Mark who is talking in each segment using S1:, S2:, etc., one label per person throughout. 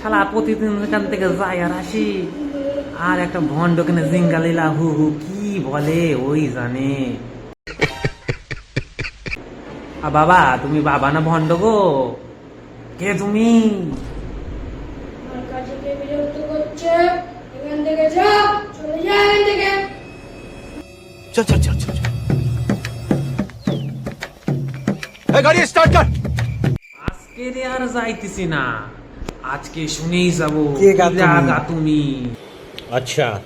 S1: শালা প্রতিদিন এখান থেকে যাই আর আসি। আর একটা ভণ্ড কিনে জিঙ্গালিলা হু হু কি বলে ওই জানে। আর বাবা তুমি বাবা না ভন্ড গো? কে তুমি? আজকে আর যাইতেছি না। আজকে শুনেই যাব।
S2: কে গা তুমি?
S3: আচ্ছা।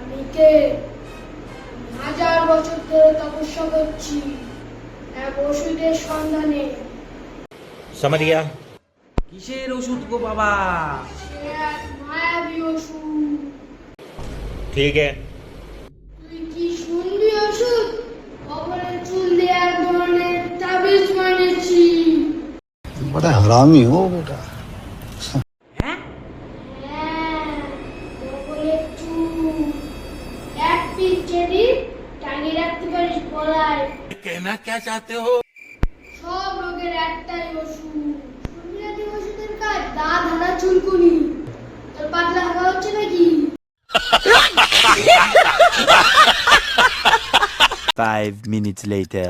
S3: আমি কে? হাজার বছর ধরে তপস্যা করছি এক ওষুধের সন্ধানে।
S4: সামারিয়া।
S1: কিসের ওষুধ গো বাবা?
S3: মায়াবী ওষুধ। ঠিক আছে।
S2: बड़ा हरामी हो बेटा
S1: হ্যাঁ
S3: হ্যাঁ কবরে চুল এক পিস চেরি টাঙিয়ে রাখতে পারিস গলায়
S4: कहना क्या चाहते हो
S3: সব রোগের একটাই ওষুধ শুনবি ওষুধের কাজ দাঁত হারা চুলকুনি তোর পাতলা হাগা হচ্ছে নাকি
S5: Five minutes later.